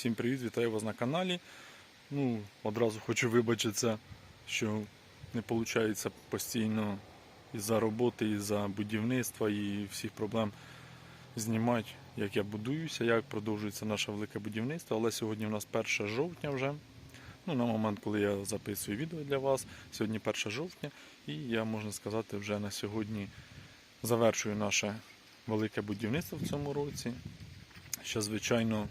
Всім привіт, вітаю вас на каналі. Ну, одразу хочу вибачитися, що не виходить постійно із-за роботи, із-за будівництва і всіх проблем знімати, як я будуюся, як продовжується наше велике будівництво. Але сьогодні у нас 1 жовтня вже. Ну, на момент, коли я записую відео для вас, сьогодні 1 жовтня, і я можна сказати, вже на сьогодні завершую наше велике будівництво в цьому році. Ще, звичайно,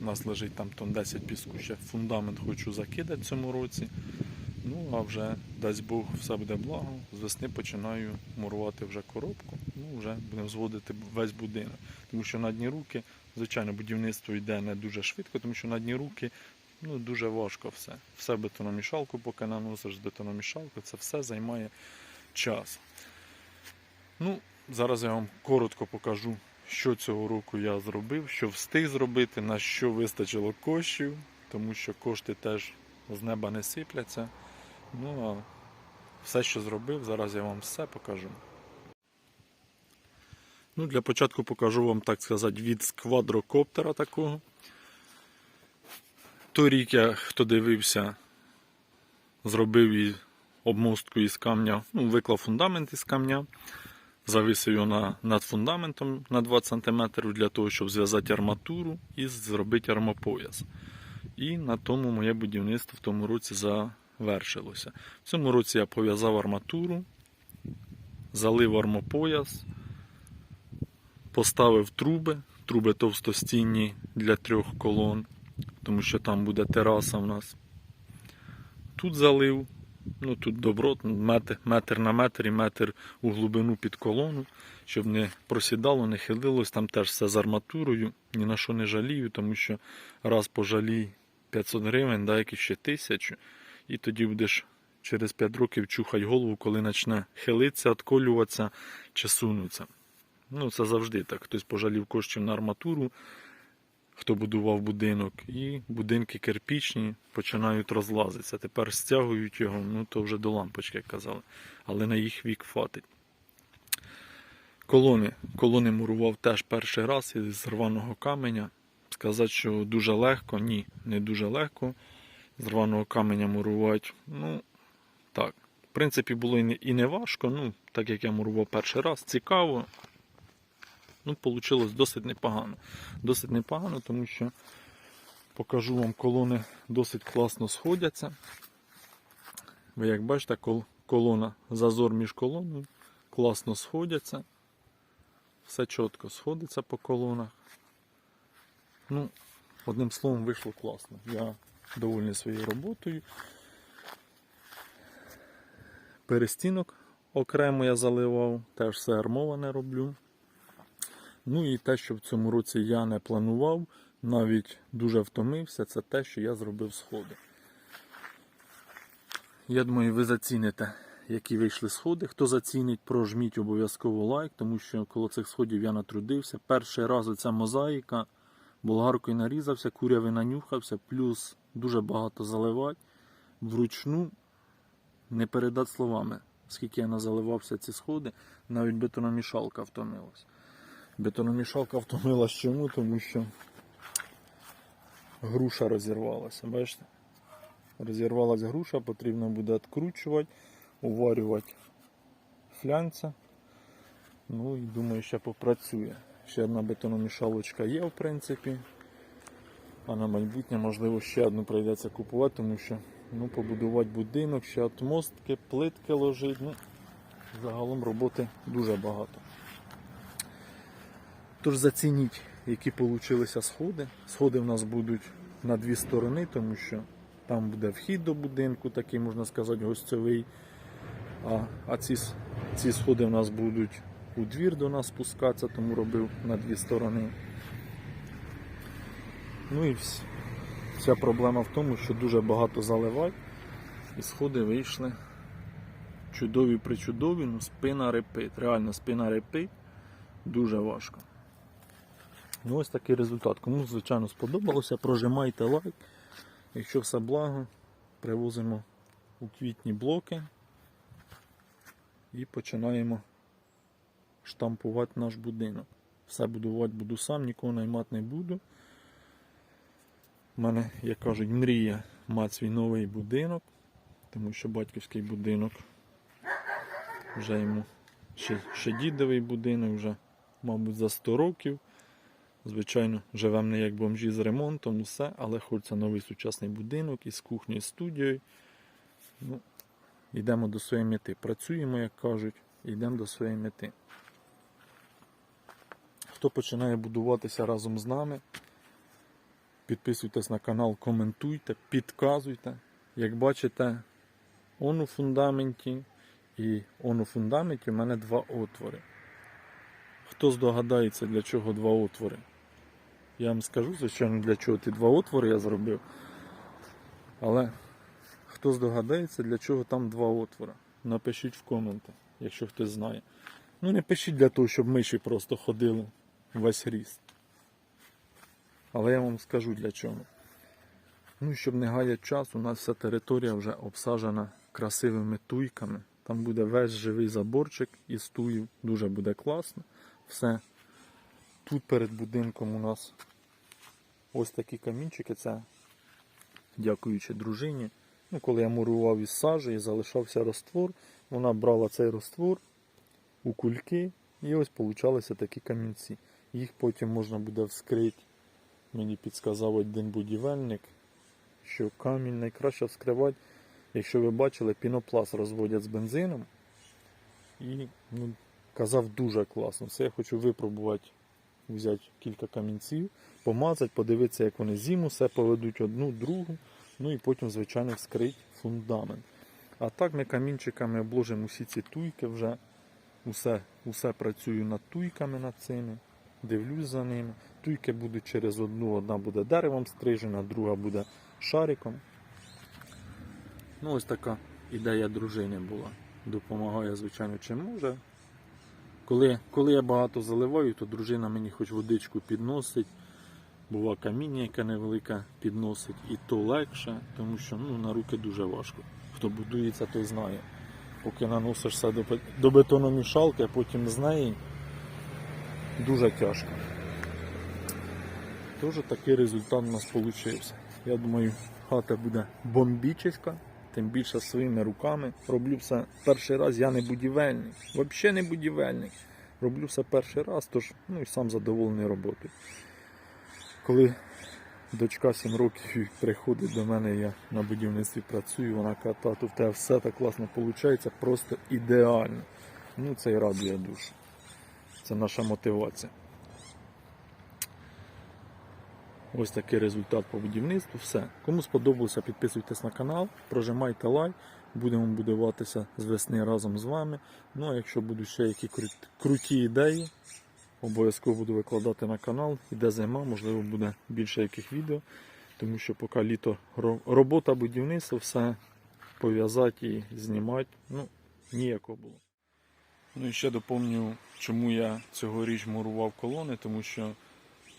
у нас лежить там тон 10 піску, ще фундамент хочу закидати в цьому році. Ну, а вже, дасть Бог, все буде благо. З весни починаю мурувати вже коробку. Ну, вже будемо зводити весь будинок. Тому що на дні руки, звичайно, будівництво йде не дуже швидко, тому що на дні руки ну, дуже важко все. Все бетономішалку, поки наносиш бетономішалку, це все займає час. Ну, зараз я вам коротко покажу, що цього року я зробив, що встиг зробити, на що вистачило коштів, тому що кошти теж з неба не сипляться. Ну а все, що зробив, зараз я вам все покажу. Ну, для початку покажу вам, так сказати, від квадрокоптера такого. Торік я, хто дивився, зробив і обмостку із камня, ну, виклав фундамент із камня, зависив його на, над фундаментом на 20 см для того, щоб зв'язати арматуру і зробити армопояс. І на тому моє будівництво в тому році завершилося. В цьому році я пов'язав арматуру, залив армопояс, поставив труби, труби товстостінні для трьох колон, тому що там буде тераса в нас. Тут залив, ну тут добротно, метр, метр на метр і метр у глибину під колону, щоб не просідало, не хилилось. Там теж все з арматурою, ні на що не жалію, тому що раз пожалій 500 гривень, дай якісь ще тисячу, і тоді будеш через 5 років чухати голову, коли почне хилитися, отколюватися чи сунутися. Ну, це завжди так. Хтось пожалів коштів на арматуру, хто будував будинок, і будинки кирпічні починають розлазитися. Тепер стягують його, ну то вже до лампочки, як казали. Але на їх вік хватить. Колони. Колони мурував теж перший раз із рваного каменя. Сказати, що дуже легко, ні, не дуже легко. З рваного каменя мурувати. Ну, так. В принципі, було і не, важко, ну, так як я мурував перший раз, цікаво. Ну, вийшло досить непогано. Досить непогано, тому що покажу вам, колони досить класно сходяться. Ви як бачите, кол- колона, зазор між колоною класно сходяться. Все чітко сходиться по колонах. Ну, одним словом, вийшло класно. Я довольний своєю роботою. Перестінок окремо я заливав, теж все армоване роблю. Ну і те, що в цьому році я не планував, навіть дуже втомився, це те, що я зробив сходи. Я думаю, ви заціните, які вийшли сходи. Хто зацінить, прожміть обов'язково лайк, тому що коло цих сходів я натрудився. Перший раз оця мозаїка, болгаркою нарізався, куряви нанюхався, плюс дуже багато заливати. Вручну не передати словами, скільки я назаливався ці сходи, навіть бетономішалка втомилась. Бетономішалка втомилась чому? Тому що груша розірвалася. Бачите? Розірвалась груша, потрібно буде відкручувати, уварювати флянця. Ну і думаю, ще попрацює. Ще одна бетономішалочка є, в принципі. А на майбутнє, можливо, ще одну прийдеться купувати, тому що ну, побудувати будинок, ще отмостки, плитки ложити. Ну, загалом роботи дуже багато. Тож зацініть, які получилися сходи. Сходи в нас будуть на дві сторони, тому що там буде вхід до будинку, такий, можна сказати, гостьовий. А, а ці, ці сходи в нас будуть у двір до нас спускатися, тому робив на дві сторони. Ну і вс- вся проблема в тому, що дуже багато заливати, і сходи вийшли чудові причудові, ну спина репить. Реально спина репить, дуже важко. Ну ось такий результат. Кому, звичайно, сподобалося, прожимайте лайк. Якщо все благо, привозимо у квітні блоки і починаємо штампувати наш будинок. Все будувати буду сам, нікого наймати не буду. У мене, як кажуть, мрія мати свій новий будинок, тому що батьківський будинок вже йому ще, ще дідовий будинок, вже, мабуть, за 100 років. Звичайно, живемо не як бомжі з ремонтом, усе, але хочеться новий сучасний будинок із кухнею, з студією. Ну, йдемо до своєї мети. Працюємо, як кажуть, йдемо до своєї мети. Хто починає будуватися разом з нами, підписуйтесь на канал, коментуйте, підказуйте. Як бачите, он у фундаменті і он у фундаменті у мене два отвори. Хто здогадається, для чого два отвори? Я вам скажу, звичайно, для чого ті два отвори я зробив. Але хто здогадається, для чого там два отвори? Напишіть в коменти, якщо хтось знає. Ну не пишіть для того, щоб миші просто ходили весь ріст. Але я вам скажу для чого. Ну, щоб не гаяти час, у нас вся територія вже обсаджена красивими туйками. Там буде весь живий заборчик із туїв. Дуже буде класно. Все. Тут перед будинком у нас ось такі камінчики. Це дякуючи дружині. Ну, коли я мурував із сажі і залишався роствор, вона брала цей роствор у кульки і ось получалися такі камінці. Їх потім можна буде вскрити. Мені підсказав один будівельник, що камінь найкраще вскривати, якщо ви бачили, пінопласт розводять з бензином. І ну, казав дуже класно. Це я хочу випробувати, взяти кілька камінців, помазати, подивитися, як вони зиму все поведуть одну, другу, ну і потім, звичайно, вскрити фундамент. А так ми камінчиками обложимо усі ці туйки вже. Усе, усе працюю над туйками над цими, дивлюсь за ними. Туйки будуть через одну, одна буде деревом стрижена, друга буде шариком. Ну, ось така ідея дружини була. Допомагає, звичайно, чим може. Коли, коли я багато заливаю, то дружина мені хоч водичку підносить. Бува каміння, яке невелике підносить, і то легше, тому що ну, на руки дуже важко. Хто будується, той знає. Поки наносишся до, до бетономішалки, а потім з неї дуже тяжко. Тож такий результат у нас вийшов. Я думаю, хата буде бомбічеська, тим більше своїми руками. Роблю все перший раз, я не будівельник, взагалі не будівельник. Роблю все перший раз, тож ну і сам задоволений роботою. Коли дочка 7 років приходить до мене, я на будівництві працюю, вона каже, тату, в тебе все так класно виходить, просто ідеально. Ну це і радує душу. Це наша мотивація. Ось такий результат по будівництву. Все. Кому сподобалося, підписуйтесь на канал, прожимайте лайк. Будемо будуватися з весни разом з вами. Ну а якщо будуть ще які круті ідеї, обов'язково буду викладати на канал. Іде зима, можливо, буде більше яких відео. Тому що поки літо робота будівництва, все пов'язати і знімати, ну, ніякого було. Ну і ще доповню, чому я цьогоріч мурував колони, тому що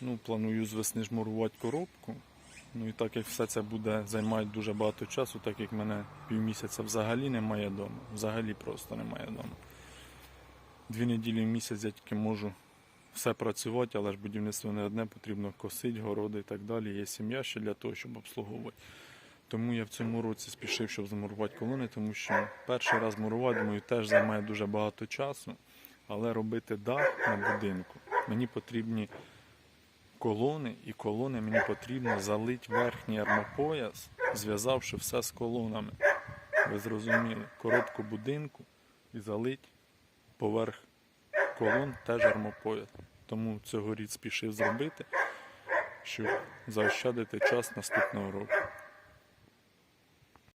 ну, планую з весни жмурувати коробку. Ну і так як все це буде займати дуже багато часу, так як мене півмісяця взагалі немає вдома. Взагалі просто немає вдома. Дві неділі в місяць я тільки можу все працювати, але ж будівництво не одне, потрібно косити, городи і так далі. Є сім'я ще для того, щоб обслуговувати. Тому я в цьому році спішив, щоб замурувати колони, тому що перший раз мурувати, думаю, теж займає дуже багато часу. Але робити дах на будинку мені потрібні колони, і колони мені потрібно залити верхній армопояс, зв'язавши все з колонами. Ви зрозуміли, коробку будинку і залить поверх колон теж армопояс. Тому цьогоріч спішив зробити, щоб заощадити час наступного року.